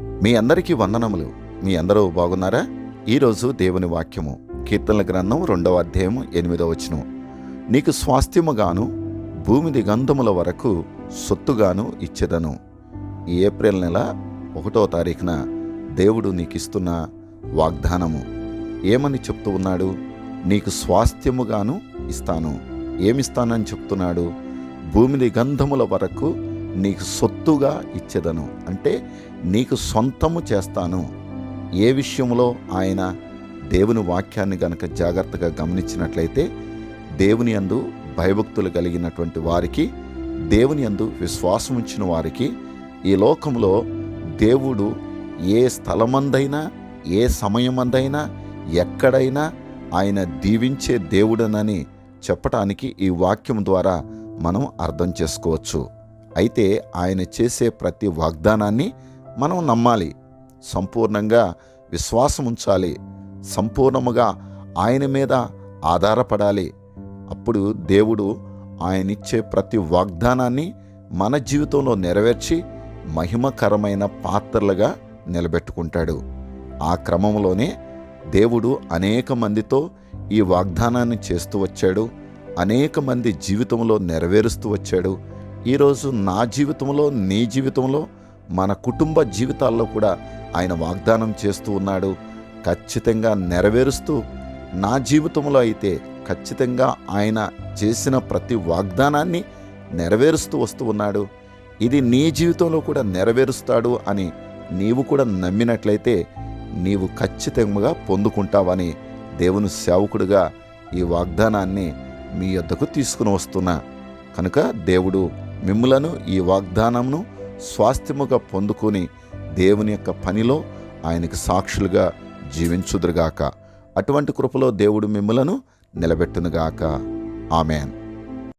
మీ అందరికీ వందనములు. మీ అందరూ బాగున్నారా? ఈరోజు దేవుని వాక్యము కీర్తనల గ్రంథం రెండవ అధ్యాయం ఎనిమిదవ వచనం నీకు స్వాస్థ్యముగాను భూమి దిగంధముల వరకు సొత్తుగాను ఇచ్చేదను. ఈ ఏప్రిల్ నెల ఒకటో తారీఖున దేవుడు నీకు ఇస్తున్న వాగ్దానము. ఏమని చెప్తూ ఉన్నాడు? నీకు స్వాస్థ్యముగాను ఇస్తాను. ఏమిస్తానని చెప్తున్నాడు? భూమిని గంధముల వరకు నీకు సొత్తుగా ఇచ్చేదను. అంటే నీకు సొంతము చేస్తాను. ఏ విషయంలో ఆయన దేవుని వాక్యాన్ని గనక జాగ్రత్తగా గమనించినట్లయితే దేవుని యందు భయభక్తులు కలిగినటువంటి వారికి దేవుని యందు విశ్వాసం ఉంచిన వారికి ఈ లోకంలో దేవుడు ఏ స్థలమందైనా ఏ సమయమందైనా ఎక్కడైనా ఆయన దీవించే దేవుడనని చెప్పటానికి ఈ వాక్యం ద్వారా మనం అర్థం చేసుకోవచ్చు. అయితే ఆయన చేసే ప్రతి వాగ్దానాన్ని మనం నమ్మాలి. సంపూర్ణంగా విశ్వాసం ఉంచాలి. సంపూర్ణముగా ఆయన మీద ఆధారపడాలి. అప్పుడు దేవుడు ఆయనిచ్చే ప్రతి వాగ్దానాన్ని మన జీవితంలో నెరవేర్చి మహిమకరమైన పాత్రలుగా నిలబెట్టుకుంటాడు. ఆ క్రమంలోనే దేవుడు అనేక మందితో ఈ వాగ్దానాన్ని చేస్తూ వచ్చాడు. అనేక మంది జీవితంలో నెరవేరుస్తూ వచ్చాడు. ఈరోజు నా జీవితంలో నీ జీవితంలో మన కుటుంబ జీవితాల్లో కూడా ఆయన వాగ్దానం చేస్తూ ఉన్నాడు. ఖచ్చితంగా నెరవేరుస్తూ నా జీవితంలో అయితే ఖచ్చితంగా ఆయన చేసిన ప్రతి వాగ్దానాన్ని నెరవేరుస్తూ వస్తూ ఉన్నాడు. ఇది నీ జీవితంలో కూడా నెరవేరుస్తాడు అని నీవు కూడా నమ్మినట్లయితే నీవు ఖచ్చితంగా పొందుకుంటావని దేవుని సేవకుడిగా ఈ వాగ్దానాన్ని మీ యొద్దకు తీసుకుని వస్తున్నా. కనుక దేవుడు మిమ్ములను ఈ వాగ్దానంను స్వాస్థ్యముగా పొందుకొని దేవుని యొక్క పనిలో ఆయనకి సాక్షులుగా జీవించుదురుగాక. అటువంటి కృపలో దేవుడు మిమ్ములను నిలబెట్టునుగాక. ఆమెన్.